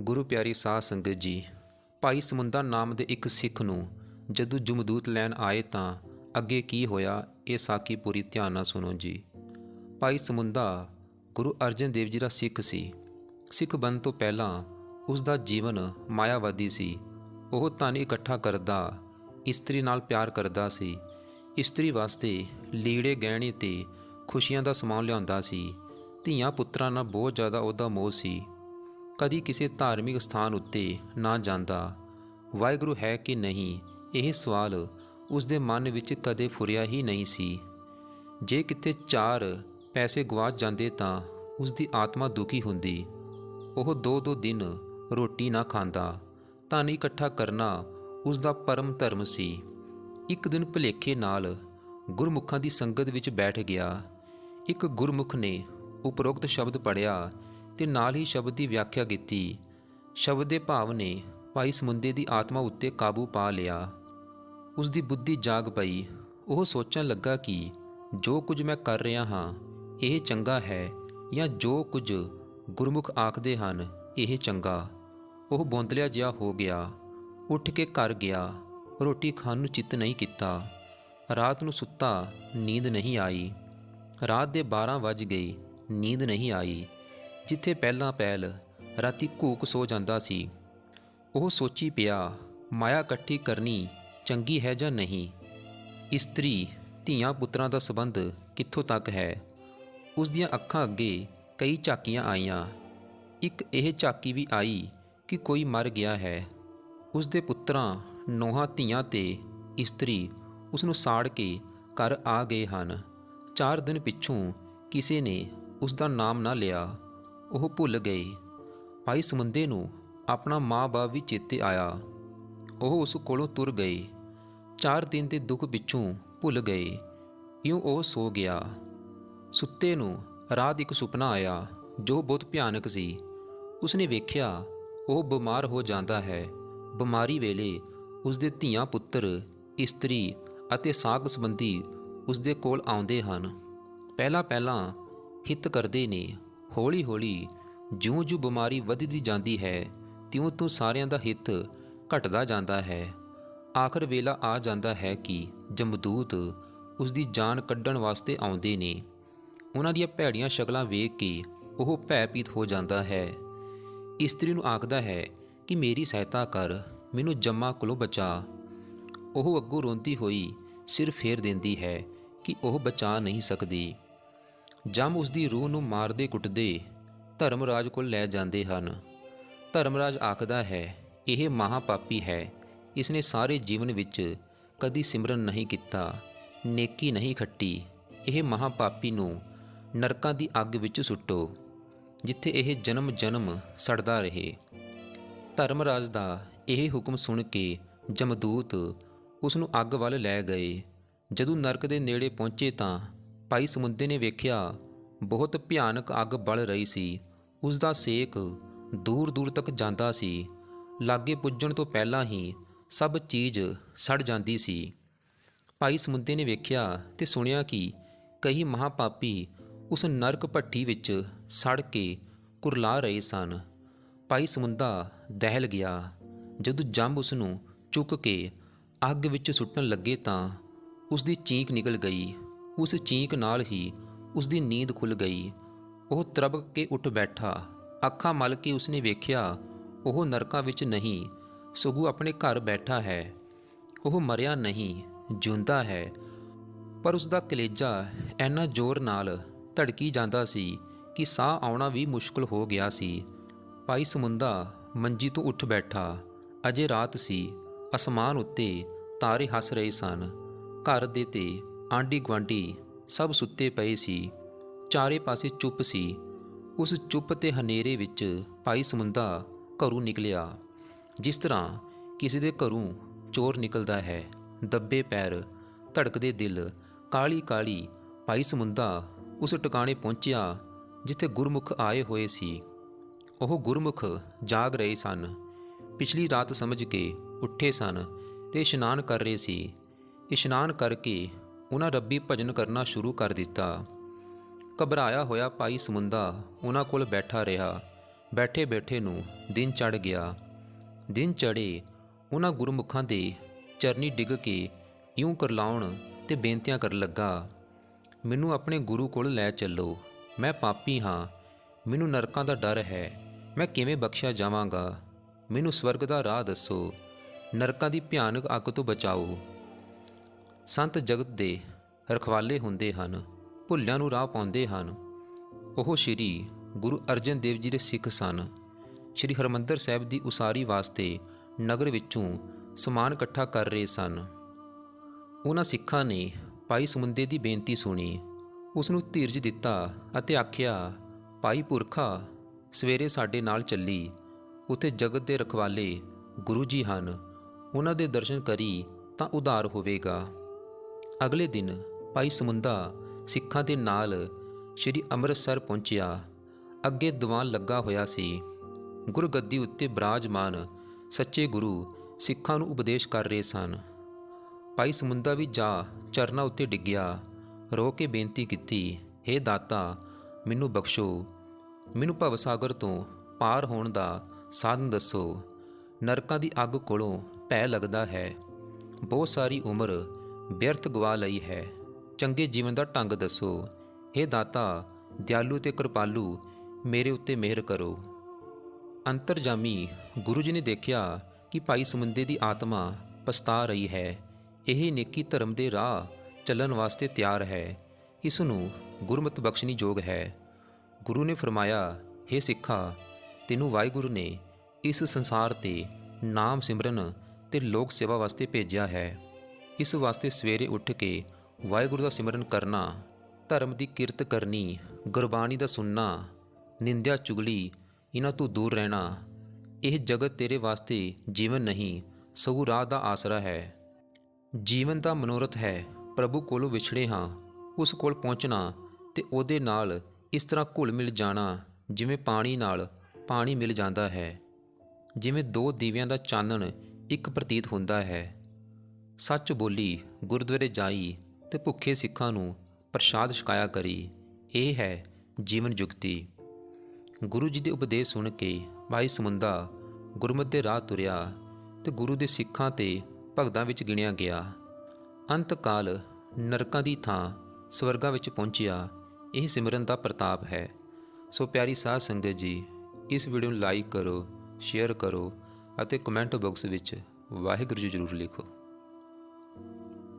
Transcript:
ਗੁਰੂ ਪਿਆਰੀ ਸਾਧ ਸੰਗਤ ਜੀ, ਭਾਈ ਸਮੁੰਦਾ ਨਾਮ ਦੇ ਇੱਕ ਸਿੱਖ ਨੂੰ ਜਦੋਂ ਜਮਦੂਤ ਲੈਣ ਆਏ ਤਾਂ ਅੱਗੇ ਕੀ ਹੋਇਆ ਇਹ ਸਾਖੀ ਪੂਰੀ ਧਿਆਨ ਨਾਲ ਸੁਣੋ ਜੀ। ਭਾਈ ਸਮੁੰਦਾ ਗੁਰੂ ਅਰਜਨ ਦੇਵ ਜੀ ਦਾ ਸਿੱਖ ਸੀ। ਸਿੱਖ ਬਣਨ ਤੋਂ ਪਹਿਲਾਂ ਉਸ ਦਾ ਜੀਵਨ ਮਾਇਆਵਾਦੀ ਸੀ। ਉਹ ਧਨ ਇਕੱਠਾ ਕਰਦਾ, ਇਸਤਰੀ ਨਾਲ ਪਿਆਰ ਕਰਦਾ ਸੀ। ਇਸਤਰੀ ਵਾਸਤੇ ਲੀੜੇ, ਗਹਿਣੇ ਤੇ ਖੁਸ਼ੀਆਂ ਦਾ ਸਮਾਨ ਲਿਆਉਂਦਾ ਸੀ। ਧੀਆਂ ਪੁੱਤਰਾਂ ਨਾਲ ਬਹੁਤ ਜ਼ਿਆਦਾ ਉਹਦਾ ਮੋਹ ਸੀ। ਕਦੀ ਕਿਸੇ ਧਾਰਮਿਕ ਸਥਾਨ ਉੱਤੇ ਨਾ ਜਾਂਦਾ। ਵਾਹਿਗੁਰੂ ਹੈ ਕਿ ਨਹੀਂ, ਇਹ ਸਵਾਲ ਉਸ ਦੇ ਮਨ ਵਿੱਚ ਕਦੇ ਫੁਰਿਆ ਹੀ ਨਹੀਂ ਸੀ। ਜੇ ਕਿਤੇ ਚਾਰ ਪੈਸੇ ਗਵਾਚ ਜਾਂਦੇ ਤਾਂ ਉਸ ਦੀ ਆਤਮਾ ਦੁਖੀ ਹੁੰਦੀ। ਉਹ ਦੋ ਦੋ ਦਿਨ ਰੋਟੀ ਨਾ ਖਾਂਦਾ ਧਨ ਇਕੱਠਾ ਕਰਨਾ ਉਸ ਦਾ ਪਰਮ ਧਰਮ ਸੀ। ਇੱਕ ਦਿਨ ਭੁਲੇਖੇ ਨਾਲ ਗੁਰਮੁਖਾਂ ਦੀ ਸੰਗਤ ਵਿੱਚ ਬੈਠ ਗਿਆ। ਇੱਕ ਗੁਰਮੁਖ ਨੇ ਉਪਰੋਕਤ ਸ਼ਬਦ ਪੜਿਆ ਤੇ ਨਾਲ ਹੀ ਸ਼ਬਦ ਦੀ ਵਿਆਖਿਆ ਕੀਤੀ। ਸ਼ਬਦ ਦੇ ਭਾਵ ਨੇ ਭਾਈ ਸਮੁੰਦੇ ਦੀ ਆਤਮਾ ਉੱਤੇ ਕਾਬੂ ਪਾ ਲਿਆ। ਉਸ ਦੀ ਬੁੱਧੀ ਜਾਗ ਪਈ। ਉਹ ਸੋਚਣ ਲੱਗਾ ਕਿ ਜੋ ਕੁਝ ਮੈਂ ਕਰ ਰਿਹਾ ਹਾਂ, ਇਹ ਚੰਗਾ ਹੈ ਜਾਂ ਜੋ ਕੁਝ ਗੁਰਮੁਖ ਆਖਦੇ ਹਨ, ਇਹ ਚੰਗਾ। ਉਹ ਬੋਂਦਲਿਆ ਜਿਹਾ ਹੋ ਗਿਆ। ਉੱਠ ਕੇ ਘਰ ਗਿਆ। ਰੋਟੀ ਖਾਣ ਨੂੰ ਚਿੱਤ ਨਹੀਂ ਕੀਤਾ। ਰਾਤ ਨੂੰ ਸੁੱਤਾ, ਨੀਂਦ ਨਹੀਂ ਆਈ। ਰਾਤ ਦੇ 12 ਵੱਜ ਗਏ, ਨੀਂਦ ਨਹੀਂ ਆਈ। ਜਿੱਥੇ ਪਹਿਲਾਂ ਪਹਿਲ ਰਾਤੀ ਘੂਕ ਸੋ ਜਾਂਦਾ ਸੀ, ਉਹ ਸੋਚੀ ਪਿਆ, ਮਾਇਆ ਇਕੱਠੀ ਕਰਨੀ ਚੰਗੀ ਹੈ ਜਾਂ ਨਹੀਂ? ਇਸਤਰੀ ਧੀਆਂ ਪੁੱਤਰਾਂ ਦਾ ਸਬੰਧ ਕਿੱਥੋਂ ਤੱਕ ਹੈ? ਉਸ ਦੀਆਂ ਅੱਖਾਂ ਅੱਗੇ ਕਈ ਝਾਕੀਆਂ ਆਈਆਂ। ਇੱਕ ਇਹ ਝਾਕੀ ਵੀ ਆਈ ਕਿ ਕੋਈ ਮਰ ਗਿਆ ਹੈ। ਉਸ ਦੇ ਪੁੱਤਰਾਂ ਨੋਹਾਂ ਧੀਆਂ ਤੇ ਇਸਤਰੀ ਉਸ ਨੂੰ ਸਾੜ ਕੇ ਘਰ ਆ ਗਏ ਹਨ। ਚਾਰ ਦਿਨ ਪਿੱਛੋਂ ਕਿਸੇ ਨੇ ਉਸ ਦਾ ਨਾਮ ਨਾ ਲਿਆ। ਉਹ ਭੁੱਲ ਗਏ। ਭਾਈ ਸਮੁੰਦੇ ਨੂੰ ਆਪਣਾ ਮਾਂ-ਬਾਪ ਵੀ ਚੇਤੇ ਆਇਆ। ਉਹ ਉਸ ਕੋਲੋਂ ਤੁਰ ਗਏ। ਚਾਰ ਦਿਨ ਦੇ ਦੁੱਖ ਪਿੱਛੋਂ ਭੁੱਲ ਗਏ। ਕਿਉਂ ਉਹ ਸੋ ਗਿਆ। ਸੁੱਤੇ ਨੂੰ ਰਾਤ ਇੱਕ ਸੁਪਨਾ ਆਇਆ, ਜੋ ਬਹੁਤ ਭਿਆਨਕ ਸੀ। ਉਸਨੇ ਵੇਖਿਆ, ਉਹ ਬਿਮਾਰ ਹੋ ਜਾਂਦਾ ਹੈ। ਬਿਮਾਰੀ ਵੇਲੇ ਉਸ ਦੇ ਧੀਆਂ ਪੁੱਤਰ, ਇਸਤਰੀ ਅਤੇ ਸਾਕ ਸੰਬੰਧੀ ਉਸ ਦੇ ਕੋਲ ਆਉਂਦੇ ਹਨ। ਪਹਿਲਾਂ ਪਹਿਲਾਂ ਹਿੱਤ ਕਰਦੇ ਨੇ। ਹੌਲੀ ਹੌਲੀ ਜਿਉਂ-ਜਿਉਂ ਬਿਮਾਰੀ ਵੱਧਦੀ ਜਾਂਦੀ ਹੈ, ਤਿਉਂ-ਤਿਉਂ ਸਾਰਿਆਂ ਦਾ ਹਿੱਤ ਘਟਦਾ ਜਾਂਦਾ ਹੈ। ਆਖਰ ਵੇਲਾ ਆ ਜਾਂਦਾ ਹੈ ਕਿ ਜਮਦੂਤ ਉਸ ਦੀ ਜਾਨ ਕੱਢਣ ਵਾਸਤੇ ਆਉਂਦੇ ਨੇ। ਉਹਨਾਂ ਦੀਆਂ ਭੈੜੀਆਂ ਸ਼ਕਲਾਂ ਵੇਖ ਕੇ ਉਹ ਭੈਭੀਤ ਹੋ ਜਾਂਦਾ ਹੈ। ਇਸਤਰੀ ਨੂੰ ਆਖਦਾ ਹੈ ਕਿ ਮੇਰੀ ਸਹਾਇਤਾ ਕਰ, ਮੈਨੂੰ ਜੰਮਾ ਕੋਲੋਂ ਬਚਾ। ਉਹ ਅੱਗੋਂ ਰੋਂਦੀ ਹੋਈ ਸਿਰ ਫੇਰ ਦਿੰਦੀ ਹੈ ਕਿ ਉਹ ਬਚਾ ਨਹੀਂ ਸਕਦੀ। ਜਮ ਉਸ ਦੀ ਰੂਹ ਨੂੰ ਮਾਰਦੇ ਕੁੱਟਦੇ ਧਰਮਰਾਜ ਕੋਲ ਲੈ ਜਾਂਦੇ ਹਨ। ਧਰਮਰਾਜ ਆਖਦਾ ਹੈ, ਇਹ ਮਹਾਪਾਪੀ ਹੈ। ਇਸਨੇ ਸਾਰੇ ਜੀਵਨ ਵਿੱਚ ਕਦੀ ਸਿਮਰਨ ਨਹੀਂ ਕੀਤਾ, ਨੇਕੀ ਨਹੀਂ ਖੱਟੀ। ਇਹ ਮਹਾਪਾਪੀ ਨੂੰ ਨਰਕਾਂ ਦੀ ਅੱਗ ਵਿੱਚ ਸੁੱਟੋ, ਜਿੱਥੇ ਇਹ ਜਨਮ ਜਨਮ ਸੜਦਾ ਰਹੇ। ਧਰਮਰਾਜ ਦਾ ਇਹ ਹੁਕਮ ਸੁਣ ਕੇ ਜਮਦੂਤ ਉਸ ਨੂੰ ਅੱਗ ਵੱਲ ਲੈ ਗਏ। ਜਦੋਂ ਨਰਕ ਦੇ ਨੇੜੇ ਪਹੁੰਚੇ ਤਾਂ ਭਾਈ ਸਮੁੰਦੇ ਨੇ ਵੇਖਿਆ, ਬਹੁਤ ਭਿਆਨਕ ਅੱਗ ਬਲ ਰਹੀ ਸੀ। ਉਸ ਦਾ ਸੇਕ ਦੂਰ ਦੂਰ ਤੱਕ ਜਾਂਦਾ ਸੀ। ਲਾਗੇ ਪੁੱਜਣ ਤੋਂ ਪਹਿਲਾਂ ਹੀ ਸਭ ਚੀਜ਼ ਸੜ ਜਾਂਦੀ ਸੀ। ਭਾਈ ਸਮੁੰਦੇ ਨੇ ਵੇਖਿਆ ਤੇ ਸੁਣਿਆ ਕਿ ਕਈ ਮਹਾਪਾਪੀ ਉਸ ਨਰਕ ਭੱਠੀ ਵਿੱਚ ਸੜ ਕੇ ਕੁਰਲਾ ਰਹੇ ਸਨ। ਭਾਈ ਸਮੁੰਦਾ ਦਹਿਲ ਗਿਆ। ਜਦੋਂ ਜੰਮ ਉਸ ਨੂੰ ਚੁੱਕ ਕੇ ਅੱਗ ਵਿੱਚ ਸੁੱਟਣ ਲੱਗੇ ਤਾਂ ਉਸ ਦੀ ਚੀਕ ਨਿਕਲ ਗਈ। ਉਸ ਚੀਕ ਨਾਲ ਹੀ ਉਸ ਦੀ ਨੀਂਦ ਖੁੱਲ ਗਈ। ਉਹ ਤਰਬਕ ਕੇ ਉੱਠ ਬੈਠਾ। ਅੱਖਾਂ ਮਲ ਕੇ ਉਸਨੇ ਵੇਖਿਆ, ਉਹ ਨਰਕਾਂ ਵਿੱਚ ਨਹੀਂ, ਸਗੋਂ ਆਪਣੇ ਘਰ ਬੈਠਾ ਹੈ। ਉਹ ਮਰਿਆ ਨਹੀਂ, ਜਿਉਂਦਾ ਹੈ। ਪਰ ਉਸ ਦਾ ਕਲੇਜਾ ਇੰਨਾ ਜ਼ੋਰ ਨਾਲ ਧੜਕੀ ਜਾਂਦਾ ਸੀ ਕਿ ਸਾਹ ਆਉਣਾ ਵੀ ਮੁਸ਼ਕਲ ਹੋ ਗਿਆ ਸੀ। ਭਾਈ ਸਮੁੰਦਾ ਮੰਜੀ ਤੋਂ ਉੱਠ ਬੈਠਾ। ਅਜੇ ਰਾਤ ਸੀ। ਅਸਮਾਨ ਉੱਤੇ ਤਾਰੇ ਹੱਸ ਰਹੇ ਸਨ। ਘਰ ਦੇ ਤੇ ਆਂਢੀ ਗਵਾਂਡੀ ਸਭ ਸੁੱਤੇ ਪਏ ਸੀ। ਚਾਰੇ ਪਾਸੇ ਚੁੱਪ ਸੀ। ਉਸ ਚੁੱਪ ਤੇ ਹਨੇਰੇ ਵਿੱਚ ਭਾਈ ਸਮੁੰਦਾ ਘਰੋਂ ਨਿਕਲਿਆ, ਜਿਸ ਤਰ੍ਹਾਂ ਕਿਸੇ ਦੇ ਘਰੋਂ ਚੋਰ ਨਿਕਲਦਾ ਹੈ। ਦੱਬੇ ਪੈਰ, ਧੜਕਦੇ ਦਿਲ ਕਾਲੀ ਕਾਲੀ ਭਾਈ ਸਮੁੰਦਾ ਉਸ ਟਿਕਾਣੇ ਪਹੁੰਚਿਆ, ਜਿੱਥੇ ਗੁਰਮੁਖ ਆਏ ਹੋਏ ਸੀ। ਉਹ ਗੁਰਮੁਖ ਜਾਗ ਰਹੇ ਸਨ। ਪਿਛਲੀ ਰਾਤ ਸਮਝ ਕੇ ਉੱਠੇ ਸਨ ਤੇ ਇਸ਼ਨਾਨ ਕਰ ਰਹੇ ਸੀ। ਇਸ਼ਨਾਨ ਕਰਕੇ ਉਹਨਾਂ ਰੱਬੀ ਭਜਨ ਕਰਨਾ ਸ਼ੁਰੂ ਕਰ ਦਿੱਤਾ। ਘਬਰਾਇਆ ਹੋਇਆ ਭਾਈ ਸਮੁੰਦਾ ਉਹਨਾਂ ਕੋਲ ਬੈਠਾ ਰਿਹਾ। ਬੈਠੇ ਬੈਠੇ ਨੂੰ ਦਿਨ ਚੜ ਗਿਆ। ਦਿਨ ਚੜੇ ਉਹਨਾਂ ਗੁਰਮੁਖਾਂ ਦੇ ਚਰਨੀ ਡਿੱਗ ਕੇ ਇਉਂ ਕਰਲਾਉਣ ਤੇ ਬੇਨਤੀਆਂ ਕਰਨ ਲੱਗਾ, ਮੈਨੂੰ ਆਪਣੇ ਗੁਰੂ ਕੋਲ ਲੈ ਚੱਲੋ। ਮੈਂ ਪਾਪੀ ਹਾਂ। ਮੈਨੂੰ ਨਰਕਾਂ ਦਾ ਡਰ ਹੈ। ਮੈਂ ਕਿਵੇਂ ਬਖਸ਼ਿਆ ਜਾਵਾਂਗਾ? ਮੈਨੂੰ ਸਵਰਗ ਦਾ ਰਾਹ ਦੱਸੋ। ਨਰਕਾਂ ਦੀ ਭਿਆਨਕ ਅੱਗ ਤੋਂ ਬਚਾਓ। ਸੰਤ ਜਗਤ ਦੇ ਰਖਵਾਲੇ ਹੁੰਦੇ ਹਨ, ਭੁੱਲਿਆਂ ਨੂੰ ਰਾਹ ਪਾਉਂਦੇ ਹਨ। ਉਹ ਸ਼੍ਰੀ ਗੁਰੂ ਅਰਜਨ ਦੇਵ ਜੀ ਦੇ ਸਿੱਖ ਸਨ। ਸ਼੍ਰੀ ਹਰਮੰਦਰ ਸਾਹਿਬ ਦੀ ਉਸਾਰੀ ਵਾਸਤੇ ਨਗਰ ਵਿੱਚੋਂ ਸਮਾਨ ਇਕੱਠਾ ਕਰ ਰਹੇ ਸਨ। ਉਹਨਾਂ ਸਿੱਖਾਂ ਨੇ ਭਾਈ ਸਮੁੰਦੇ ਦੀ ਬੇਨਤੀ ਸੁਣੀ। ਉਸ ਨੂੰ ਧੀਰਜ ਦਿੱਤਾ ਅਤੇ ਆਖਿਆ, ਭਾਈ ਪੁਰਖਾ, ਸਵੇਰੇ ਸਾਡੇ ਨਾਲ ਚੱਲੀ। ਉਥੇ ਜਗਤ ਦੇ ਰਖਵਾਲੇ ਗੁਰੂ ਜੀ ਹਨ। ਉਹਨਾਂ ਦੇ ਦਰਸ਼ਨ ਕਰੀ ਤਾਂ ਉਧਾਰ ਹੋਵੇਗਾ। ਅਗਲੇ ਦਿਨ ਭਾਈ ਸਮੁੰਦਾ ਸਿੱਖਾਂ ਦੇ ਨਾਲ ਸ੍ਰੀ ਅੰਮ੍ਰਿਤਸਰ ਪਹੁੰਚਿਆ। ਅੱਗੇ ਦੀਵਾਨ ਲੱਗਾ ਹੋਇਆ ਸੀ। ਗੁਰਗੱਦੀ ਉੱਤੇ ਬਿਰਾਜਮਾਨ ਸੱਚੇ ਗੁਰੂ ਸਿੱਖਾਂ ਨੂੰ ਉਪਦੇਸ਼ ਕਰ ਰਹੇ ਸਨ। ਭਾਈ ਸਮੁੰਦਾ ਵੀ ਜਾ, ਚਰਨਾਂ ਉੱਤੇ ਡਿੱਗਿਆ। ਰੋ ਕੇ ਬੇਨਤੀ ਕੀਤੀ हे ਦਾਤਾ, ਮੈਨੂੰ ਬਖਸ਼ੋ। ਮੈਨੂੰ ਭਵ ਸਾਗਰ ਤੋਂ ਪਾਰ ਹੋਣ ਦਾ ਸਾਧਨ ਦੱਸੋ। ਨਰਕਾਂ ਦੀ ਅੱਗ ਕੋਲੋਂ ਭੈ ਲੱਗਦਾ ਹੈ। ਬਹੁਤ ਸਾਰੀ ਉਮਰ ਵਿਅਰਥ ਗਵਾ ਲਈ ਹੈ। ਚੰਗੇ ਜੀਵਨ ਦਾ ਢੰਗ ਦੱਸੋ। हे ਦਾਤਾ, ਦਿਆਲੂ ਤੇ ਕਿਰਪਾਲੂ, ਮੇਰੇ ਉੱਤੇ ਮਿਹਰ ਕਰੋ। ਅੰਤਰਜਾਮੀ, ਗੁਰੂ ਜੀ ਨੇ ਦੇਖਿਆ ਕਿ ਭਾਈ ਸਮੁੰਦੇ ਦੀ ਆਤਮਾ ਪਛਤਾ ਰਹੀ ਹੈ। ਇਹ ਨੇਕੀ ਧਰਮ ਦੇ ਰਾਹ ਚੱਲਣ ਵਾਸਤੇ ਤਿਆਰ ਹੈ। ਇਸ ਨੂੰ ਗੁਰਮਤਿ ਬਖਸ਼ਣੀ ਯੋਗ ਹੈ। ਗੁਰੂ ਨੇ ਫਰਮਾਇਆ हे ਸਿੱਖਾ, ਤੈਨੂੰ ਵਾਹਿਗੁਰੂ ਨੇ ਇਸ ਸੰਸਾਰ ਤੇ ਨਾਮ ਸਿਮਰਨ ਤੇ ਲੋਕ ਸੇਵਾ ਵਾਸਤੇ ਭੇਜਿਆ ਹੈ। ਇਸ ਵਾਸਤੇ ਸਵੇਰੇ ਉੱਠ ਕੇ ਵਾਹਿਗੁਰੂ ਦਾ ਸਿਮਰਨ ਕਰਨਾ, ਧਰਮ ਦੀ ਕਿਰਤ ਕਰਨੀ, ਗੁਰਬਾਣੀ ਦਾ ਸੁਣਨਾ, ਨਿੰਦਿਆ ਚੁਗਲੀ, ਇਹਨਾਂ ਤੋਂ ਦੂਰ ਰਹਿਣਾ, ਇਹ ਜਗਤ ਤੇਰੇ ਵਾਸਤੇ ਜੀਵਨ ਨਹੀਂ, ਸਗੋਂ ਰਾਹ ਦਾ ਆਸਰਾ ਹੈ। ਜੀਵਨ ਦਾ ਮਨੋਰਥ ਹੈ, ਪ੍ਰਭੂ ਕੋਲੋਂ ਵਿਛੜੇ ਹਾਂ, ਉਸ ਕੋਲ ਪਹੁੰਚਣਾ ਤੇ ਉਹਦੇ ਨਾਲ ਇਸ ਤਰ੍ਹਾਂ ਘੁਲ ਮਿਲ ਜਾਣਾ, ਜਿਵੇਂ ਪਾਣੀ ਨਾਲ ਪਾਣੀ ਮਿਲ ਜਾਂਦਾ ਹੈ, ਜਿਵੇਂ ਦੋ ਦੀਵਿਆਂ ਦਾ ਚਾਨਣ ਇੱਕ ਪ੍ਰਤੀਤ ਹੁੰਦਾ ਹੈ। ਸੱਚ ਬੋਲੀ, ਗੁਰਦੁਆਰੇ ਜਾਈ ਤੇ ਭੁੱਖੇ ਸਿੱਖਾਂ ਨੂੰ ਪ੍ਰਸ਼ਾਦ ਛਕਾਇਆ ਕਰੀ, ਇਹ ਹੈ ਜੀਵਨ ਜੁਗਤੀ। ਗੁਰੂ ਜੀ ਦੇ ਉਪਦੇਸ਼ ਸੁਣ ਕੇ ਭਾਈ ਸਮੁੰਦਾ ਗੁਰਮਤਿ ਦੇ ਰਾਹ ਤੁਰਿਆ ਤੇ ਗੁਰੂ ਦੇ ਸਿੱਖਾਂ ਤੇ ਭਗਤਾਂ ਵਿੱਚ ਗਿਣਿਆ ਗਿਆ। ਅੰਤ ਕਾਲ ਨਰਕਾਂ ਦੀ ਥਾਂ ਸਵਰਗਾਂ ਵਿੱਚ ਪਹੁੰਚਿਆ, ਇਹ ਸਿਮਰਨ ਦਾ ਪ੍ਰਤਾਪ ਹੈ। ਸੋ ਪਿਆਰੀ ਸਾਧ ਸੰਗਤ ਜੀ, ਇਸ ਵੀਡੀਓ ਨੂੰ ਲਾਈਕ ਕਰੋ ਸ਼ੇਅਰ ਕਰੋ ਅਤੇ ਕਮੈਂਟ ਬਾਕਸ ਵਿੱਚ ਵਾਹਿਗੁਰੂ ਜੀ ਜ਼ਰੂਰ ਲਿਖੋ।